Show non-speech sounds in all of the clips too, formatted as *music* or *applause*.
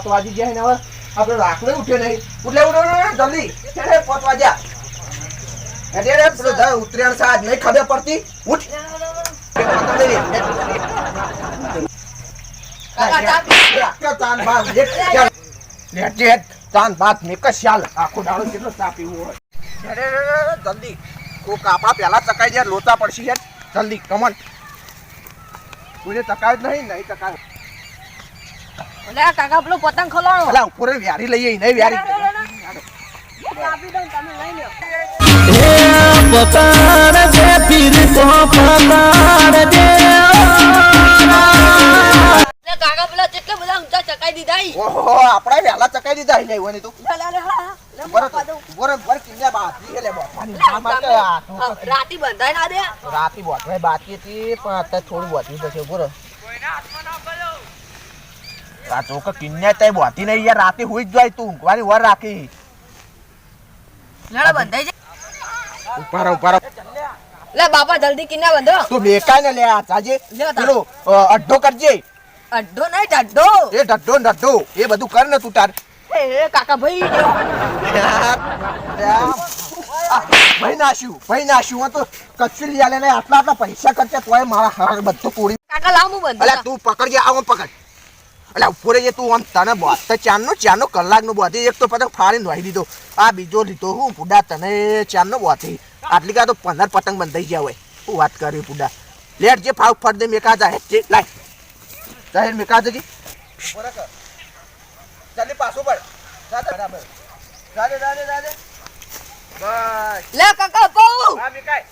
પોત વાગી ગયા ને હવે આપણે રાખડે ઉઠ્યો નહીં ઉઠલે ઉઠે જલ્દી હેડે પોત વાજ્યા હેડે હેડે પેલો જા ઉતરેણ છે નહીં ખબર પડતી ઉઠ પતંગ લઈ લે. કાકા, ચા પી. રાખ્યો તાન બાપ. લે, ચાલ. લે, જે તાન બાપ મેં કશ ચાલ. આખો દાડો કેટલો ચા પીવો હોય. હેડે, હેડે, હેડે, જલ્દી કોક આપણા પહેલા ચકાઈ જાય લોચા પડશે જલ્દી કમન તુને તકાય નહીં નહીં ચકાવ્યું લે કાકા પેલો પતંગ ખોલાણો. અલા ઉપર વ્યારી લઈએ ને વ્યારી આપી દઉં તમે લઈ લો લે કાકા પેલા કેટલા બધા ઊંચા ચકાઈ દીધા ઈ. ઓહો આપણે ચકાઈ દીધા નહીં તો. લે, લે, હા, તો. રાતી બંધાય ના દે. રાતી બોતરે બાકી હતી પણ અત્યારે થોડું બોતી જશે બોરો આ ચોક કિન્યા તય બોતી નહીં યાર રાતે હુઈ જ જાય તું ઊંઘવાની વર રાખી. લડા બંધાઈ જાય. ઉપાર ઉપાર લે બાપા જલ્દી કિન્યા બંધો. તું બેકાય ને લે આ જાજે ચલો તાર. પેલો અ, અડ્ડો કરજે. અડ્ડો નહીં ઢડ્ડો. એ ડડ્ડો ડડ્ડો એ બધું કર ને તું તાર. એ કાકા ભાઈ. જો. *laughs* ભાઈ નાશ્યું ભાઈ નાશ્યું તો કચ્છી લઈ આલે આટલા આટલા પૈસા ખર્ચે તોય મારા હાર બધું પૂરી કાકા લાવું બંધ. અલ્યા તું પકડજે આવ આમ પકડ. અલ્યા ઉપરે જે તું આમ તને બોત ચારનો ચારનો કલાકનો બોતી એક તો પતંગ ફાડીને વાહી દીધો. આ બીજો લીધો હું પુડા. તને ચારનો બોતી આટલી કાં તો પંદર પતંગ બંધાઈ ગયા હોય. હું વાત કરી પુડા. લેટ જે ફાવ ફટ દે મેકા જાય જે લાય. જાહેર મેકા જજી ચાલે પાછો પડ બરાબર. બસ. લે કાકા મેકાય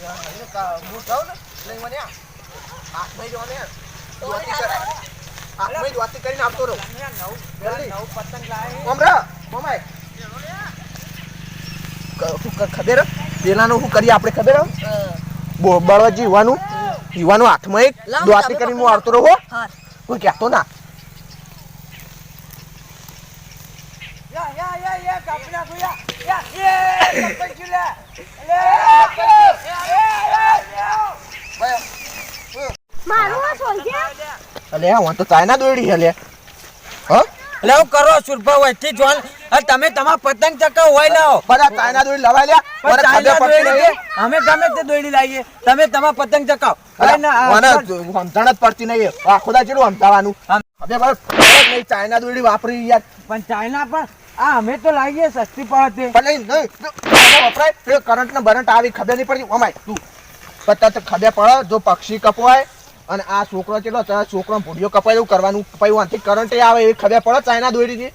હું જાઉં ને લઈ મને કરીને રહું. ખબર? પેલાનું શું કરીએ આપણે ખબર હે? બો- બળવાજી યુવાનું યુવાનું હાથમાં એક લાવ, કરીને હું આવતો રહો હું કહેતો ના અલે હું તો ચાઇના દોડી છે લે હું? કરો સુરભા વહીથી જોન તમે તમારા પતંગ ચકાવ હોય લાવો બધા ચાઇના દોડી લવાઈ લ્યા. પણ ચાઇના પડતી દોરડી અમે ગમે તે દોડી લાવીએ. તમે તમાર પતંગ અલા, સમજણ જ પડતી નહીં. આખો દા ચેટલું સમજાવવાનું આમ. હવે બસ. નહીં ચાઇના દોડી વાપરી યાર. પણ ચાઇના પણ આ અમે તો લાવીએ સસ્તી પડે. પણ નહીં. વપરાય. એ કરંટ ને બરંટ આવી ખબર નહીં પડતી અમાય તું. પત્તા તો ખબર પડે જો પક્ષી કપવાય અને આ છોકરો ચેલો છોકરો ભૂડિયો કપાય એવું કરવાનું કપાયું આથી કરંટ આવે એ ખબર પડે ચાઇના દોડીથી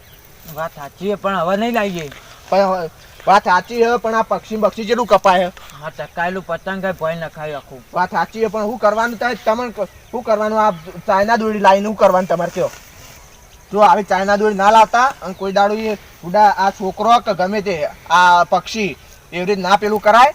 વાત સાચી પણ હવે નહીં લાવીએ પણ વાત સાચી છે પણ આ પક્ષી પક્ષી જેટલું કપાય હા ચકાયેલું પતંગ કઈ ભય નખાય આખું. વાત સાચી છે પણ શું કરવાનું તમે શું કરવાનું આ ચાઇના દોરી લાવીને શું કરવાનું તમારે કયો જો આવી ચાઇના દોરી ના લાવતા અને કોઈ દાડો એ ઉડા આ છોકરો કે ગમે તે આ પક્ષી એવી રીતે ના પેલું કરાય.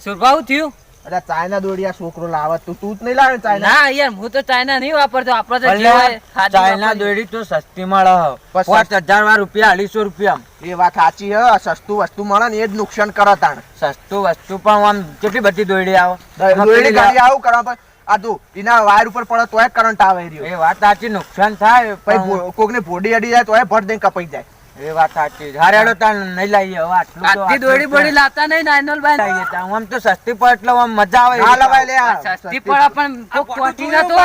સુરભાવ થયું? અરે ચાઇના દોરી આ છોકરો લાવે તું તું જ નહીં લાવે ચાઇના ના. યાર હું તો ચાઇના નહીં વાપરતો. આપણે તો ચાઇના દોરી તો સસ્તી મળે પાંચ હજાર વાર રૂપિયા અઢીસો રૂપિયા એ વાત સાચી હ સસ્તું વસ્તુ મળે ને એ જ નુકસાન કરે તાણ. સસ્તું વસ્તુ પણ આમ કેટલી બધી દોડી આવે? દોરી ગાડી આવું કરવા પણ આ તું એના વાયર ઉપર પડે તોય કરંટ આવે રહ્યો. એ વાત સાચી નુકસાન થાય પછી કોકને ભોડી અડી જાય તોય ભટ દઈને કપાઈ જાય. એ વાત સાચી હારે હેડો તાર નહીં લાવીએ હવે આટલું તો આટલી દોડી બોડી લાવતા નહીં નાઇનોલ ભાઈ. લાવીએ તાર. આમ તો સસ્તી પડે એટલે આમ મજા આવે ના લવાય લે સસ્તી પડે પણ કોક ખોટી ના તો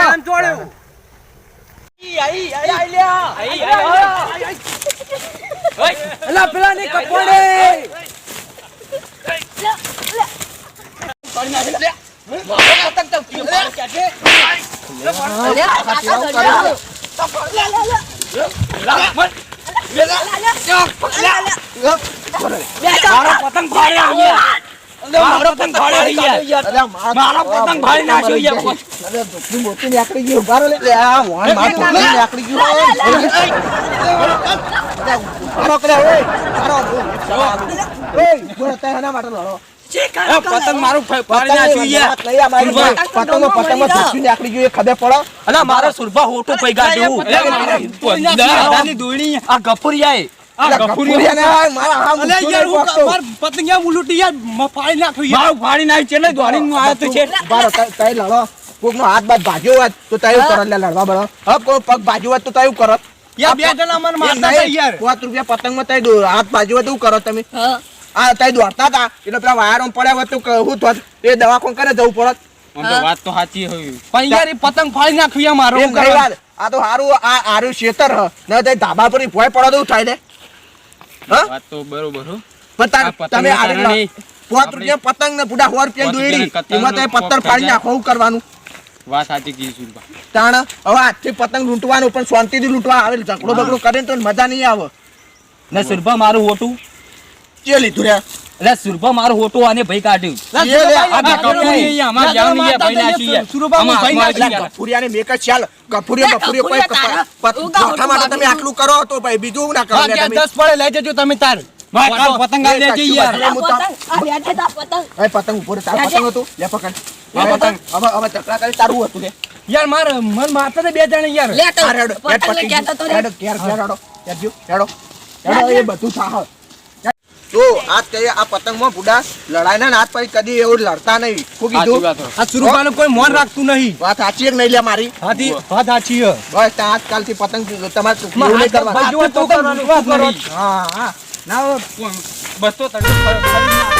પેલા ની કપોડે. અલ્યા, મારો પતંગ ભાઈ નાખ્યો મોતી નીકળી ગઈ ઊભા રહો લે. આ વાણ માર ધોકની નીકળી ગયું ઊભા રહો કે લે, ઓય. ઊભા રહો. ઓય, ઊભો રહો, તારે એના માટે લડો એ પતંગ મારું જોઈએ ખબર પડે? અલા સુરભા હોટો પૈગા દાદાની આ ગફુરિયાએ. પતંગિયા યાર ફાડી નાખ્યું ફાડી નાખ્યું છે ને આવ્યો તો છે. હાથ બાદ ભાજ્યો હોત તો તઈ એવું લડવા બરો હવે કોઈ પગ ભાગ્યો હોત તો તઈ કરો. યાર બે જણા મને મારતા યાર. પાંચ રૂપિયા પતંગમાં તઈ દો. હાથ બાજુ હોય તો કરો તમે. હા. આ તઈ દોડતા હતા. એટલે પેલા વાયર પડ્યા હોત તો ક- તો એ દવા કોણ કરે જવું પડત. વાત તો સાચી હોય. પણ યાર પતંગ ફાડી નાખ્યું યાર મારો એમ કરવા? આ તો હારું આ હારું શેતર હ. ને તે ધાબા પર ભોય પડો તો થાય ને. હા? વાત તો બરોબર હો. પણ તમે આરે પાંચ રૂપિયા પતંગ ને પૂડા હોર રૂપિયા દોડી એમાં તો પથ્થર ફાડી નાખો કરવાનું. વાત સાચી કીધી સુરભા તાણ હવે આજથી પતંગ લૂંટવાનું પણ શાંતિથી લૂંટવા આવે. ઝકડો બગડો કરે તો મજા નહીં આવે. ને સુરભા મારું હોટું જે લીધું રે એટલે સુરભા મારું હોટું આને ભાઈ કાઢ્યું લા, એ લે, સુરભાઈ, આ યાર, ગફુરિયા અહીંયા અમારા યાર, જાવની યાર, મારતા ભાઈ હતા નાખ્યું યાર. સુરભા, હું આમાં ભાઈ હાથમાં નાખ્યું યાર. ગફુરિયાને મેક જ ચાલ ગફુરિયા ગફુરિયા કોઈ ગફુરિયા તારા. પ- ઉગા જોઠા માટે તમે આટલું કરો તો ભાઈ બીજું ના કરો હા, લે ત્યાં તમે. દસ પડે લઈ જજો તમે તાર ભાઈ, કાલ પતંગ આ લેજે કશું યાર. બધું. આ પતંગ આ બેઠે તા પતંગ એ પતંગ ઉપર તાર રાજા. પતંગ હતું લે પકડ આ હવે પતંગ. હવે હવે ચકલા કરી તારું હતું લે યાર માર મન મારતા હતા બે જણા યાર લે તો આ રેડો હેડ પતંગ પતી કહેતો તો ગયું. રે હેડો ઘેર ઘેર હેડો હેડજો હેડો હેડો એ બધું થાહ તો આજ કહીએ આ પતંગમાં બુડા લડાઈ ના હાથ પછી કદી એવું લડતા નહીં. શું સાચી કીધું? આ સુરૂપાનું કોઈ મોન રાખતું નહીં. વાત સાચી જ નહીં લે મારી? હાથી વાત સાચી બસ ત્યાં આજકાલથી પતંગ તમારે ચૂકમાં નહીં કરવાનું. હા હા. ના બસ તો તને ફરી- ફરી